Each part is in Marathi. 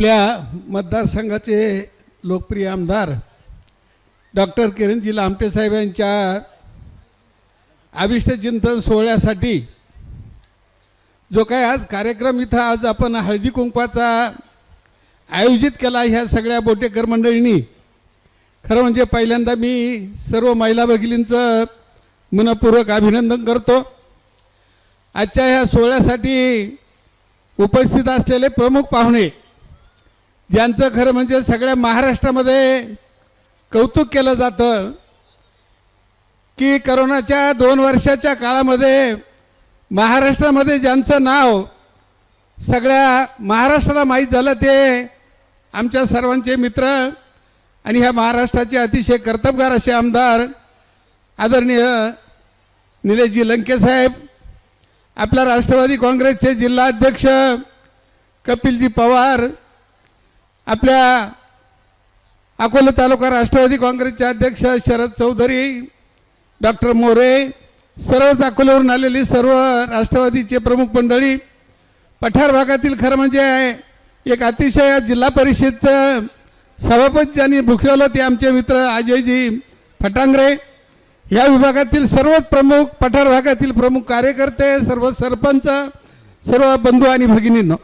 आपल्या मतदारसंघाचे लोकप्रिय आमदार डॉक्टर किरणजी लामटे साहेब यांच्या अभिष्ट चिंतन सोहळ्यासाठी जो काय आज कार्यक्रम इथं आज आपण हळदी कुंकवाचा आयोजित केला ह्या सगळ्या बोटेकर मंडळींनी. खरं म्हणजे पहिल्यांदा मी सर्व महिला भगिनींचं मनपूर्वक अभिनंदन करतो. आजच्या ह्या सोहळ्यासाठी उपस्थित असलेले प्रमुख पाहुणे ज्यांचं खरं म्हणजे सगळ्या महाराष्ट्रामध्ये कौतुक केलं जातं की करोनाच्या दोन वर्षाच्या काळामध्ये महाराष्ट्रामध्ये ज्यांचं नाव सगळ्या महाराष्ट्राला माहीत झालं ते आमच्या सर्वांचे मित्र आणि ह्या महाराष्ट्राचे अतिशय कर्तबगार असे आमदार आदरणीय निलेशजी लंकेसाहेब आपल्या राष्ट्रवादी काँग्रेसचे जिल्हाध्यक्ष कपिलजी पवार आपल्या अकोला तालुका राष्ट्रवादी काँग्रेसचे अध्यक्ष शरद चौधरी डॉक्टर मोरे सर्वच अकोल्यावरून आलेली सर्व राष्ट्रवादीचे प्रमुख मंडळी पठार भागातील खरं म्हणजे एक अतिशय जिल्हा परिषदचं सभापती ज्यांनी भुकेवलं ते आमचे मित्र अजयजी फटांगरे या विभागातील सर्वच प्रमुख पठार भागातील प्रमुख कार्यकर्ते सर्व सरपंच सर्व बंधू आणि भगिनींनो.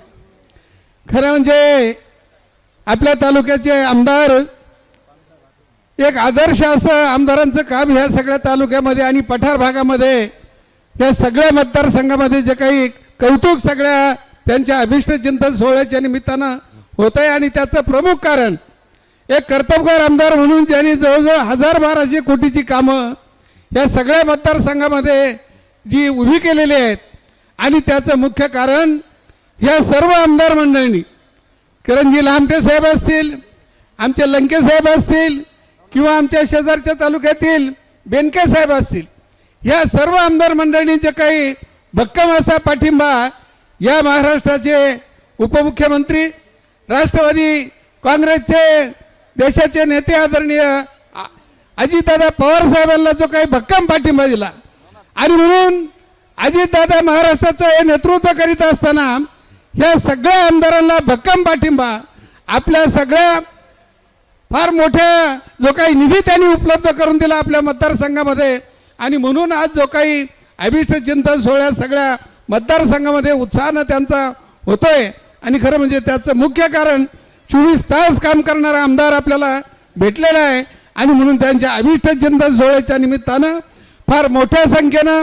खरं म्हणजे आपल्या तालुक्याचे आमदार एक आदर्श असं आमदारांचं काम ह्या सगळ्या तालुक्यामध्ये आणि पठार भागामध्ये या सगळ्या मतदारसंघामध्ये जे काही कौतुक सगळ्या त्यांच्या अभिष्ट चिंतन सोहळ्याच्या निमित्तानं होत आहे आणि त्याचं प्रमुख कारण एक कर्तबगार आमदार म्हणून ज्यांनी जवळजवळ हजार बाराशे कोटीची कामं या सगळ्या मतदारसंघामध्ये जी उभी केलेली आहेत आणि त्याचं मुख्य कारण ह्या सर्व आमदार मंडळींनी करंजी लामटे साहेब असतील आमचे लंके साहेब असतील किंवा आमच्या शेजारच्या तालुक्यातील बेनके साहेब असतील ह्या सर्व आमदार मंडळींचे काही भक्कम असा पाठिंबा या महाराष्ट्राचे उपमुख्यमंत्री राष्ट्रवादी काँग्रेसचे देशाचे नेते आदरणीय अजितदादा पवार साहेबांना जो काही भक्कम पाठिंबा दिला. आणि म्हणून अजितदादा महाराष्ट्राचं हे नेतृत्व करीत असताना ह्या सगळ्या आमदारांना भक्कम पाठिंबा. आपल्या सगळ्या फार मोठ्या जो काही निधी त्यांनी उपलब्ध करून दिला आपल्या मतदारसंघामध्ये आणि म्हणून आज जो काही अभिष्ट चिंतन सोहळ्या सगळ्या मतदारसंघामध्ये उत्साहानं त्यांचा होतोय. आणि खरं म्हणजे त्याचं मुख्य कारण चोवीस तास काम करणारा आमदार आपल्याला भेटलेला आहे. आणि म्हणून त्यांच्या अभिष्ट चिंतन सोहळ्याच्या निमित्तानं फार मोठ्या संख्येनं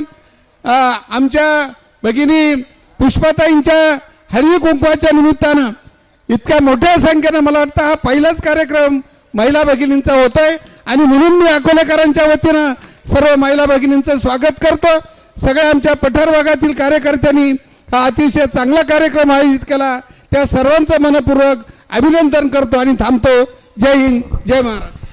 आमच्या भगिनी पुष्पाताईंच्या हळदी कुंकवाच्या निमित्तानं इतक्या मोठ्या संख्येनं मला वाटतं हा पहिलाच कार्यक्रम महिला भगिनींचा होतोय. आणि म्हणून मी अकोलेकरांच्या वतीनं सर्व महिला भगिनींचं स्वागत करतो. सगळ्या आमच्या पठार भागातील कार्यकर्त्यांनी हा अतिशय चांगला कार्यक्रम आयोजित केला. त्या सर्वांचं मनपूर्वक अभिनंदन करतो आणि थांबतो. जय हिंद जय महाराष्ट्र.